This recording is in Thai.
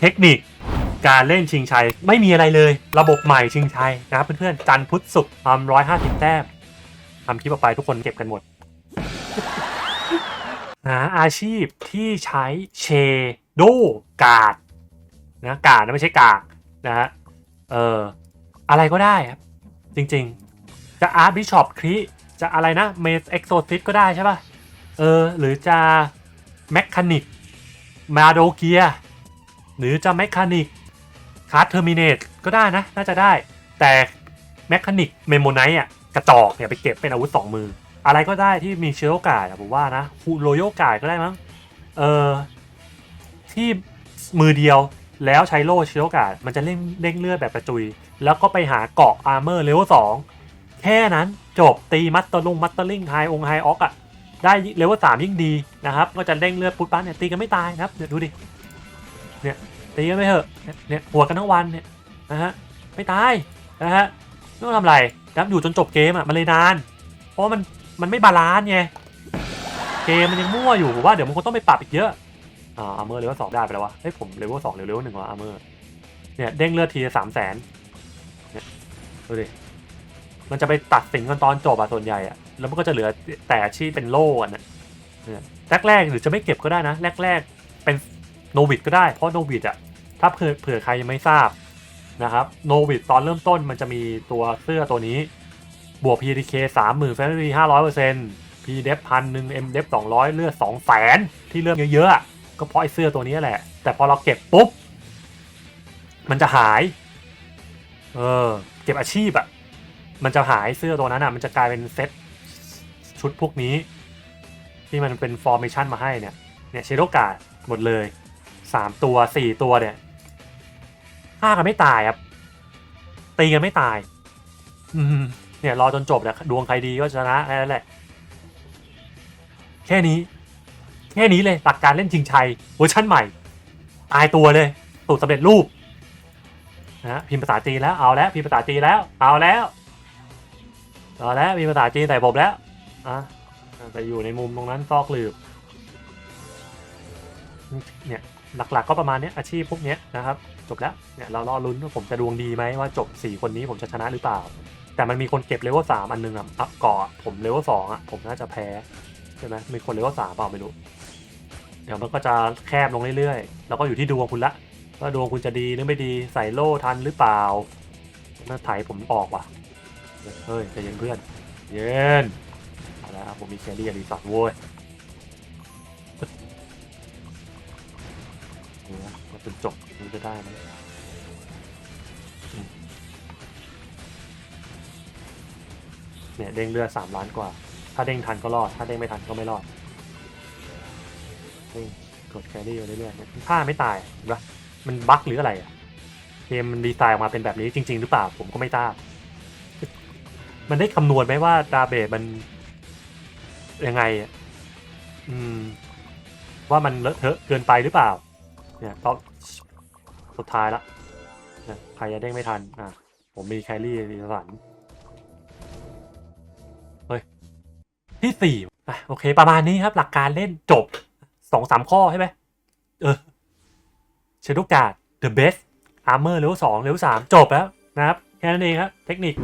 เทคนิคการเล่นชิงชัยไม่มีอะไรเลย ระบบใหม่ชิงชัยนะครับเพื่อนๆจันพุทธศุกร์ทำร้อยห้าสิบแต้มทำคลิปออกไปทุกคนเก็บกันหมดหาอาชีพที่ใช้เชโดกาดนะกาดนะไม่ใช่กากนะฮะเอออะไรก็ได้ครับ จริงๆ จะอาร์ตบิชอปครีจะอะไรนะเมสเอ็กโซซิสก็ได้ใช่ป่ะ เออ หรือจะแมคคานิกมาโดเกีย หรือจะแมคานิกคาร์เทอร์มินตก็ได้นะ น่าจะได้ แต่แมคานิกเมโมไนท์อะกระจอกเนี่ยไปเก็บเป็นอาวุธสองมือ อะไรก็ได้ที่มีเชื้อโอกาสผมว่านะโรโยกาสก็ได้มั้งเออที่มือเดียวแล้วใช้โล่เชื้อโอกาสมันจะเร่งเร่งเลือดแบบกระจุย แล้วก็ไปหาเกาะอาร์เมอร์เลเวลสองแค่นั้นจบตีมัตเตอร์ลุงมัตเตอร์ลิงไฮองไฮออกอะได้เลเวลสามยิ่งดีนะครับ ก็จะเร่งเลือดปุ๊บปั๊บเนี่ยตีกันไม่ตายนะครับเดี๋ยวดูดิ เนี่ยตีกันไม่เถอะเนี่ยหัวกันทั้งวันเนี่ยนะฮะไม่ตายนะฮะไม่ต้องทำอะไรนะครับอยู่จนจบเกมอะมันเลยนาน เพราะมันมันไม่บาลานซ์ไงเกมมันยังมั่วอยู่ว่าเดี๋ยวมันคงต้องไปปรับอีกเยอะอ่าอาเมอร์เลเวลสองได้ไปแล้ววะเฮ้ยผมเลเวลสองหรือเลเวลหนึ่งวะอาเมอร์เนี่ยเด้งเลือดทีสามแสนเนี่ยดูดิมันจะไปตัดสินกันตอนจบอะส่วนใหญ่อะแล้วมันก็จะเหลือแต่ที่เป็นโล่อะนะเนี่ยแรกๆหรือจะไม่เก็บก็ได้นะแรกๆเป็น โนวิดก็ได้เพราะโนวิดอะถ้าเผื่อใครยังไม่ทราบนะครับโนวิดตอนเริ่มต้นมันจะมีตัวเสื้อตัวนี้ บวก PDK สามหมื่นแฟนตาซีห้าร้อยเปอร์เซ็นต์ P เดฟพันหนึ่ง M เดฟสองร้อยเลือดสองแสนที่เลือดเยอะๆ ก็เพราะไอ้เสื้อตัวนี้แหละ แต่พอเราเก็บปุ๊บ มันจะหาย เออ เก็บอาชีพอะมันจะหายเสื้อตัวนั้นอะมันจะกลายเป็นเซ็ตชุดพวกนี้ ที่มันเป็นฟอร์เมชันมาให้เนี่ย เนี่ยเชโดกาดหมดเลย สามตัวสี่ตัวเนี่ยฆ่ากันไม่ตายครับ ตีกันไม่ตาย อืมเนี่ยรอจนจบแหละดวงใครดีก็ชนะแค่นั้นแหละ แค่นี้ แค่นี้เลยหลักการเล่นชิงชัยเวอร์ชั่นใหม่ ตายตัวเลยสูตรสำเร็จรูปนะฮะพิมพ์ภาษาจีนแล้วเอาแล้วพิมพ์ภาษาจีนแล้ว เอาแล้วเอาแล้วมีภาษาจีนใส่ผมแล้วอะแต่อยู่ในมุมตรงนั้นซอกหลืบ เนี่ยหลักๆก็ประมาณนี้อาชีพพวกนี้นะครับ จบแล้วเนี่ยเรารอลุ้นว่าผมจะดวงดีไหมว่าจบ 4 คนนี้ผมจะชนะหรือเปล่า แต่มันมีคนเก็บเลเวลสามอันหนึงอะอัพเกาะผมเลเวลสองอะผมน่าจะแพ้ใช่ไหมมีคนเลเวลสามเปล่าไม่รู้เดี๋ยวมันก็จะแคบลงเรื่อยๆ แล้วก็อยู่ที่ดวงคุณละว่าดวงคุณจะดีหรือไม่ดีใส่โล่ทันหรือเปล่าน่าไถผมออกว่ะเฮ้ยใจเย็นเพื่อน เย็นเอาละผมมีแครี่กับรีสอร์ทโว้ย นี่ยมาจนจบมันจะได้ไหมเนี่ยเด้งเลือดสามล้านกว่า ถ้าเด้งทันก็รอด ถ้าเด้งไม่ทันก็ไม่รอดเฮ้ยกดแครี่ไปเรื่อยๆผ้าไม่ตายเห็นปะมันบั๊กหรืออะไรอะเกมมันดีไซน์ออกมาเป็นแบบนี้จริง ๆ หรือเปล่าผมก็ไม่ทราบ มันได้คำนวณไหมว่าดาเบมันยังไง อืม ว่ามันเลอะเทอะเกินไปหรือเปล่า เนี่ยตอนสุดท้ายละเนี่ยใครจะเด้งไม่ทัน อะ ผมมีแครี่ดีสันเฮ้ย ที่สี่อะโอเค ประมาณนี้ครับ หลักการเล่นจบสองสามข้อใช่ไหมเออเชโดกาด the best armor level สอง level สามจบแล้วนะครับ แค่นั้นเองครับเทคนิค